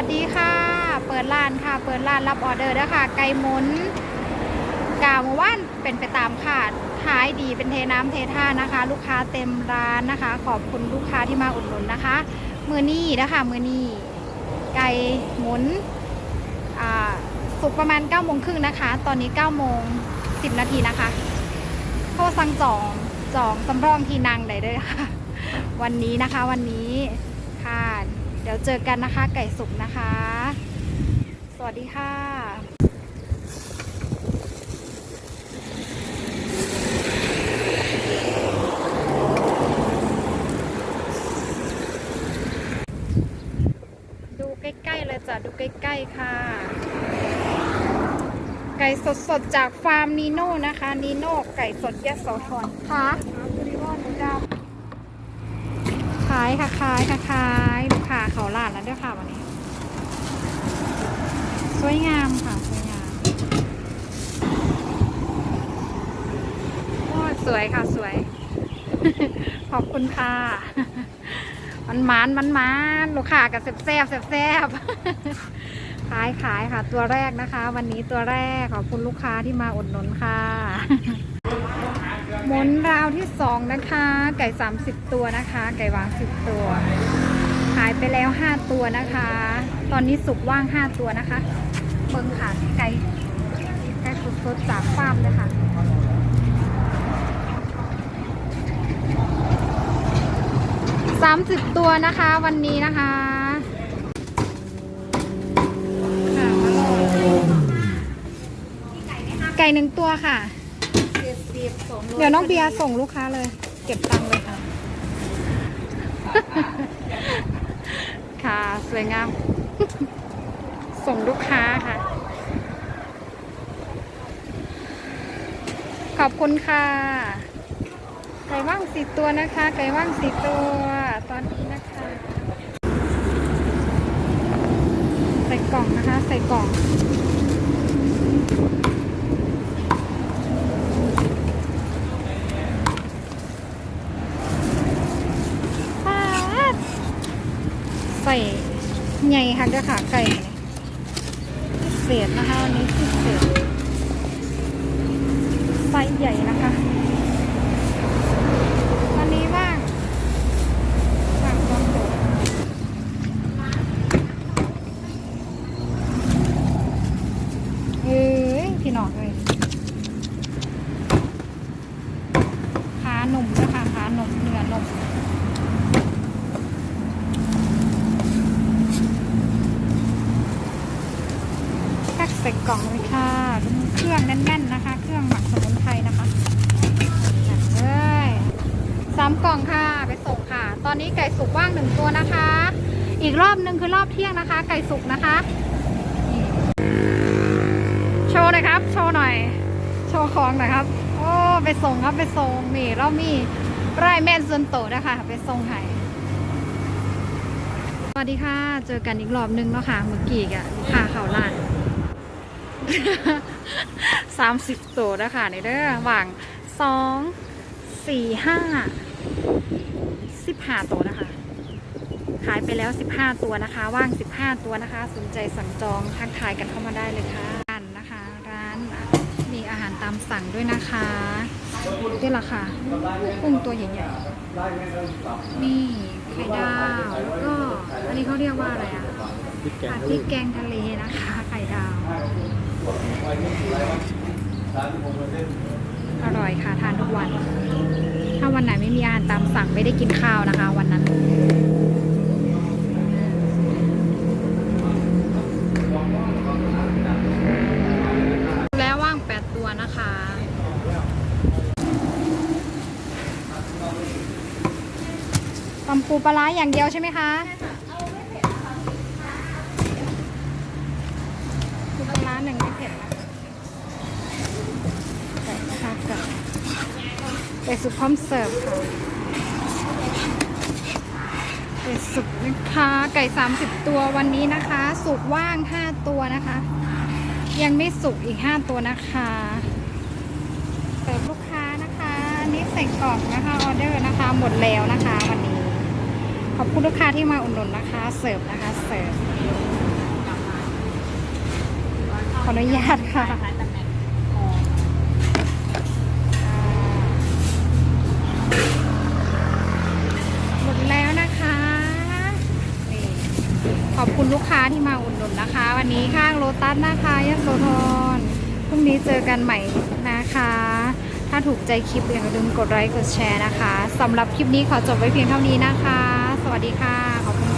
วัสดีค่ะ เปิดร้านค่ะ เปิดร้านรับออเดอร์ด้วค่ะ ไก่หมุนกาเมื่านเป็นไปตามคาดขายดีเป็นเทน้ำเทท่านะคะ ลูกค้าเต็มร้านนะคะ ขอบคุณลูกค้าที่มาอุดหนุนนะคะ มือนี้นะคะมือนี้ไก่หมุนสุกประมาณ9ก้าโมงครึ่งนะคะ ตอนนี้9ก้าโมงสินาทีนะคะโทรสั่งจองจองสำรองที่นั่งได้เลยค่ะ วันนี้นะคะวันนี้ค่ะ ดี๋ยวเจอกันนะคะไก่สุกนะคะ สวัสดีค่ะดูใกล้ๆเลยจ้ะดูใกล้ๆค่ะ ไก่สดๆจากฟาร์มนีโน่นะคะนีโน่ไก่สดยะโสธรค่ะขายค่ะขายค่ะขายลูก ค้าเขาลาดแล้วด้วยค่ะวันนี้ สวยงามค่ะ สวยงามโอ้สวยค่ะสวย ขอบคุณค่ะ มันมานมันมานลูกค้ากับแซ่บแซ่บแซ่บขายขายค่ะ ตัวแรกนะคะ วันนี้ตัวแรกขอบคุณลูกค้าที่มาอุดหนุนค่ะหมุนราวที่สองนะคะ ไก่30ตัวนะคะ ไก่วาง10ตัวายไปแล้ว 5 ตัวนะคะ ตอนนี้สุกว่าง 5 ตัวนะคะ เบิ้งค่ะไก่ไก่สดๆจากฟาร์มเลยค่ะ30ตัวนะคะวันนี้นะคะค่ะมาลองไก่หนึ่งตัวค่ะ เดี๋ยวน้องเบียร์ส่งลูกค้าเลย เก็บตังค์เลยค่ะ ค่ะ สวยงาม ส่งลูกค้าค่ะ ขอบคุณค่ะ ไก่ว่างสี่ตัวนะคะ ไก่ว่างสี่ตัวตอนนี้นะคะ ใส่กล่องนะคะ ใส่กล่อง ปาดใส่ใหญ่ ค่ะเด้อค่ะไก่เนี่ยพิเศษนะคะวันนี้พิเศษไซส์ใหญ่นะคะวันนี้ว่างว่างตอนโดดเอ้ยพี่น้องเลยขาหนุ่มนะคะขาหนุ่มเนื้อหนุ่ม แพ็ค ใส่กล่องเลยค่ะเครื่องแน่นๆนะคะ เครื่องหมักสมุนไพรนะคะจัดเลยสามกล่องค่ะไปส่งค่ะ ตอนนี้ไก่สุกว่างหนึ่งตัวนะคะ อีกรอบหนึ่งคือรอบเที่ยงนะคะ ไก่สุกนะคะโชว์หน่อยครับโชว์หน่อย โชว์ของหน่อยครับโอ้ไปส่งครับไปส่งนี่เรามีไร่แม่นส่วนโตนะคะ ไปส่งให้สวัสดีค่ะ เจอกันอีกรอบนึงเนาะค่ะเมื่อกี้กะค้าเขาล้าน สามสิบตัวนะคะในเด้อหว่างสองสี่ห้าสิบห้าตัวนะคะ ขายไปแล้วสิบห้าตัวนะคะ ว่างสิบห้าตัวนะคะ สนใจสั่งจองทักทายกันเข้ามาได้เลยค่ะร้านนะคะ ร้านมีอาหารตามสั่งด้วยนะคะนี่แหละค่ะกุ้งตัวใหญ่ๆนี่ไข่ดาวแล้วก็อันนี้เขาเรียกว่าอะไรอะพริกแกงผัดทะพเลริกแกงทะเลนะคะ ไข่ดาว อร่อยค่ะ ทานทุกวัน ถ้าวันไหนไม่มีอาหารตามสั่งไม่ได้กินข้าวนะคะ วันนั้นแล้วว่าง8ตัวนะคะตำปูปลาร้าอย่างเดียวใช่ไหมคะ หนึ่งไม่เผ็ดนะใส่นะคะกับไก่สุกพร้อมเสิร์ฟค่ะไก่สุกนะคะไก่ 30 ตัววันนี้นะคะ สุกว่าง 5 ตัวนะคะ ยังไม่สุกอีก 5 ตัวนะคะเสิร์ฟลูกค้านะคะนนี่ใส่กล่องนะคะออเดอร์นะคะ หมดแล้วนะคะวันนี้ ขอบคุณลูกค้าที่มาอุดหนุนนะคะ เสิร์ฟนะคะเสิร์ฟ ออนุญาตค่ะ หมดแล้วนะคะนี่ขอบคุณลูกค้าที่มาอุดหนุนนะคะ วันนี้ข้างโลตัสนะคะยโสธรพรุ่งนี้เจอกันใหม่นะคะ ถ้าถูกใจคลิปอย่าลืมกดไลค์กดแชร์นะคะสำหรับคลิปนี้ขอจบไว้เพียงเท่านี้นะคะ สวัสดีค่ะ ขอบคุณค่ะ